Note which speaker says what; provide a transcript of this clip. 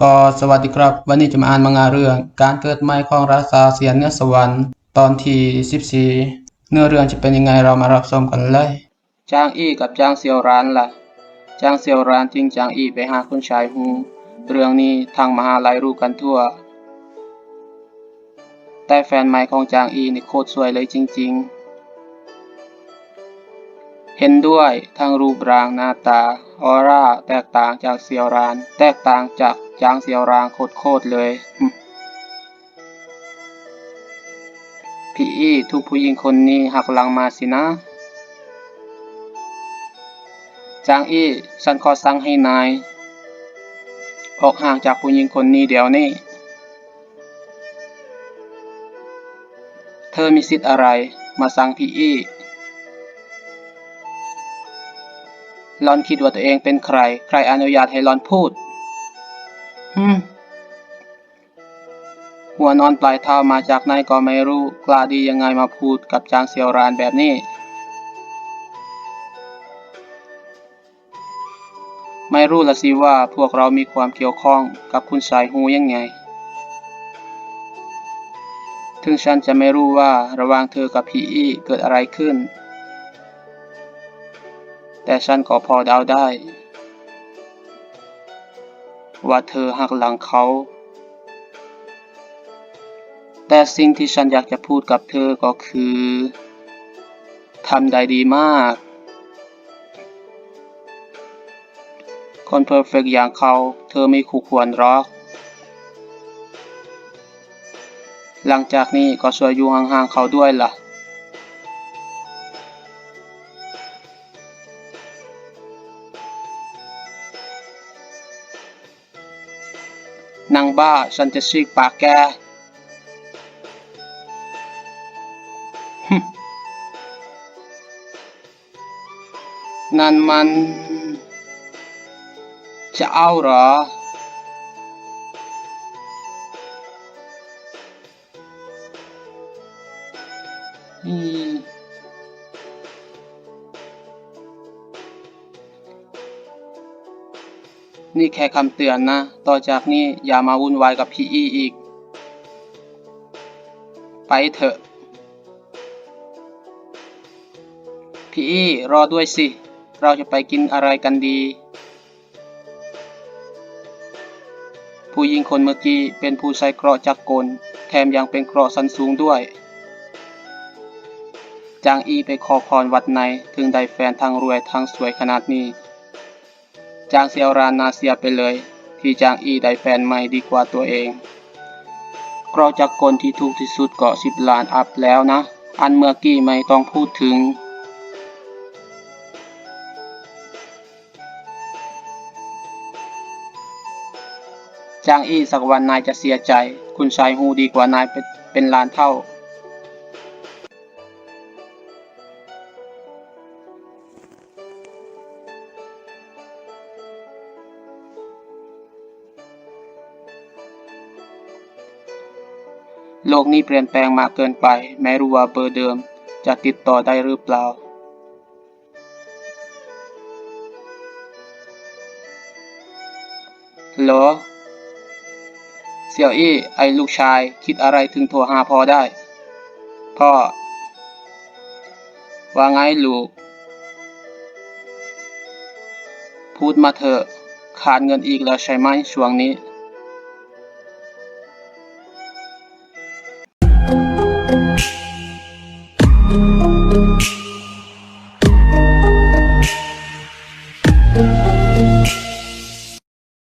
Speaker 1: ก็สวัสดีครับ วันนี้จะมาอ่านมังงะเรื่อง การเกิดใหม่ของราชาเสียนเนือสวรรค์ตอนที่14 เนื้อเรื่องจะเป็นยังไงเรามารับชมกันเลย จางอี้กับจางเซียวรานล่ะ จางเซียวรานทิ้งจางอี้ไปหาคุณชายฮูเรื่องนี้ทางมหาลัยรู้กันทั่ว แต่แฟนใหม่ของจางอีนี่โคตรสวยเลยจริง ๆ เห็นด้วยทั้งรูปร่างหน้าตา ออร่า แตกต่างจากเซียวราน แตกต่างจากจางเซียวรานโคตรๆเลยพี่อี้ทุกผู้หญิงคนนี้หักหลังมาสินะ จางอี้ฉันขอสั่งให้นาย ออกห่างจากผู้หญิงคนนี้เดี๋ยวนี้ ธอมีสิทธิ์อะไรมาสั่งพี่อี้หลอนคิดว่าตัวเองเป็นใคร ใครอนุญาตให้หลอนพูดฮึมหัวนอนปลายเท้ามาจากไหนก็ไม่รู้ กล้าดียังไงมาพูดกับจางเซียวรานแบบนี้ ไม่รู้ละสิว่าพวกเรามีความเกี่ยวข้องกับคุณสายฮูยังไง ถึงฉันจะไม่รู้ว่าระหว่างเธอกับพี่อี้เกิดอะไรขึ้น แต่ฉันก็พอเดาได้ ว่าเธอหักหลังเขา แต่สิ่งที่ฉันอยากจะพูดกับเธอก็คือทำได้ดีมาก คนเพอร์เฟกต์อย่างเขา เธอไม่คู่ควรหรอก หลังจากนี้ก็ช่วยอยู่ห่างๆเขาด้วยล่ะ นางบ้าฉันจะฉีกปากแกนั่นมันจะเอาเหรอ อืมนี่แค่คำเตือนนะ ต่อจากนี้อย่ามาวุ่นวายกับพีอีอีก ไปเถอะพีอีรอด้วยสิ เราจะไปกินอะไรกันดี ผู้หญิงคนเมื่อกี้เป็นผู้ใช้เคราะจักรกล แถมยังเป็นเคราะสันสูงด้วย จางอีไปขอพรวัดในถึงได้แฟนทั้งรวยทั้งสวยขนาดนี้ จางเซียวรานาเซียไปเลย ที่จางอีได้แฟนใหม่ดีกว่าตัวเองกรอจากกลที่ถูกที่สุดเก็สิบล้านอัพแล้วนะ อันเมื่อกี้ไม่ต้องพูดถึงจางอี้สักวันนายจะเสียใจ คุณชายฮูดีกว่านายเป็นเป็นล้านเท่า โลกนี้เปลี่ยนแปลงมากเกินไปไม่รู้ว่าเบอร์เดิม จะติดต่อได้หรือเปล่าฮัลโหลเสี่ยวอี้ไอ้ลูกชายคิดอะไรถึงโทรหาพ่อได้ พ่อ ว่าไงลูก พูดมาเถอะ ขาดเงินอีกแล้วใช่ไหมช่วงนี้